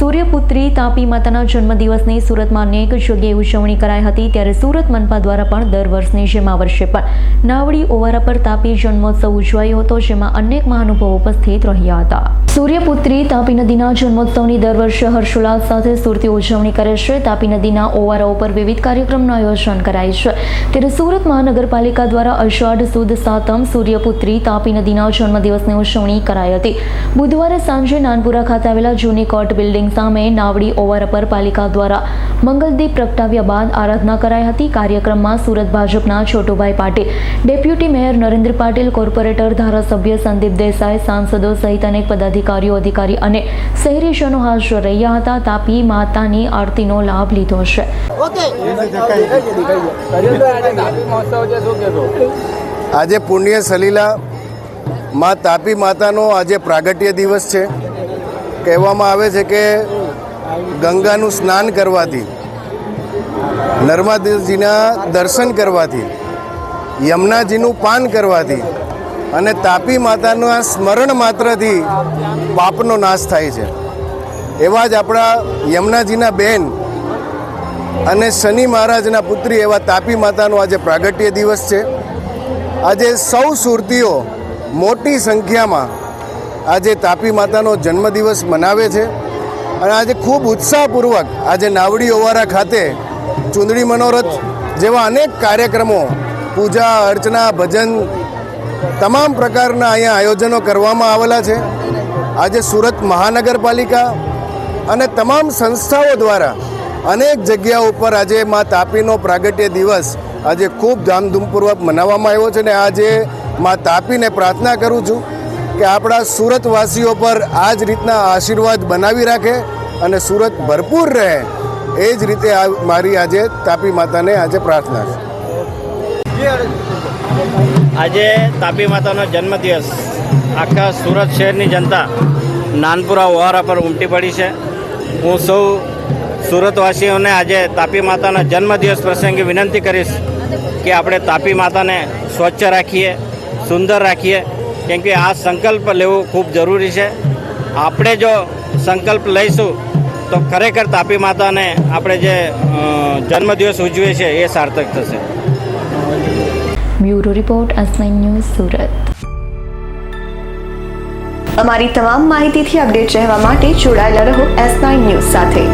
સૂર્યપુત્રી તાપી માતાના જન્મદિવસની સુરતમાં અનેક જગ્યાએ ઉજવણી કરાઈ હતી. ત્યારે સુરત મનપા દ્વારા પણ દર વર્ષની જેમ આ વર્ષે પણ નાવડી ઓવારા પર તાપી જન્મોત્સવ ઉજવાયો હતો, જેમાં અનેક મહાનુભાવો ઉપસ્થિત રહ્યા હતા. સૂર્યપુત્રી તાપી નદીના જન્મોત્સવની દર વર્ષે હર્ષોલ્લાસ સાથે સુરતી ઉજવણી કરે છે. તાપી નદીના ઓવારાઓ પર વિવિધ કાર્યક્રમનું આયોજન કરાય છે. ત્યારે સુરત મહાનગરપાલિકા દ્વારા અષાઢ સુદ સાતમ સૂર્યપુત્રી તાપી નદીના જન્મદિવસની ઉજવણી કરાઈ હતી. બુધવારે સાંજે નાનપુરા ખાતે આવેલા જૂની કોર્ટ બિલ્ડિંગ સામે નાવડી ઓવર પર પાલિકા દ્વારા મંગલદીપ પ્રગટાવ્યા બાદ આરાધના કરાઈ હતી. કાર્યક્રમમાં સુરત ભાજપના Chhotubhai Patil deputy mayor Narendra Patil corporator ધારાસભ્ય સંદીપ દેસાઈ સાંસદો સહિત અનેક પદાધિકારીઓ અધિકારી અને શહેરીજનો હાજર રહ્યા હતા. તાપી માતાની આરતીનો લાભ લીધો છે. આજે પુણ્ય સલીલા માં તાપી માતાનો આજે પ્રાગટ્ય દિવસ છે. કહેવામાં આવે છે કે ગંગાનું સ્નાન કરવાથી, નર્મદાજીના દર્શન કરવાથી, યમુનાજીનું પાન કરવાથી અને તાપી માતાના સ્મરણ માત્રથી પાપનો નાશ થાય છે. એવા જ આપણા યમુનાજીના બેન અને શનિ મહારાજના પુત્રી એવા તાપી માતાનો આજે પ્રાગટ્ય દિવસ છે. આજે સૌ સુરતીઓ મોટી સંખ્યામાં આજે તાપી માતાનો જન્મદિવસ મનાવે છે અને આજે ખૂબ ઉત્સાહપૂર્વક આજે નાવડી ઓવારા ખાતે ચૂંદડી મનોરથ જેવા અનેક કાર્યક્રમો, પૂજા, અર્ચના, ભજન તમામ પ્રકારના અહીંયા આયોજનો કરવામાં આવેલા છે. આજે સુરત મહાનગરપાલિકા અને તમામ સંસ્થાઓ દ્વારા અનેક જગ્યા ઉપર આજે મા તાપીનો પ્રાગટ્ય દિવસ આજે ખૂબ ધામધૂમપૂર્વક મનાવવામાં આવ્યો છે ને આજે મા તાપીને પ્રાર્થના કરું છું કે આપણા સુરતવાસીઓ પર આ જ રીતના આશીર્વાદ બનાવી રાખે અને સુરત ભરપૂર રહે, એ જ રીતે મારી આજે તાપી માતાને આજે પ્રાર્થના છે. આજે તાપી માતાનો જન્મદિવસ. આખા સુરત શહેરની જનતા નાનપુરા ઓહારા પર ઉમટી પડી છે. હું સૌ સુરતવાસીઓને આજે તાપી માતાના જન્મદિવસ પ્રસંગે વિનંતી કરીશ કે આપણે તાપી માતાને સ્વચ્છ રાખીએ, સુંદર રાખીએ કેમ કે આ સંકલ્પ લેવો ખૂબ જરૂરી છે. આપણે જો સંકલ્પ લઈશું, તો ખરેખર તાપી માતાને આપણે જે જન્મદિવસ ઉજવીએ છીએ એ સાર્થક થશે. Bureau report S news Surat. અમારી તમામ માહિતીથી અપડેટ રહેવા માટે જોડાયેલા રહો એસ ન્યૂઝ સાથે.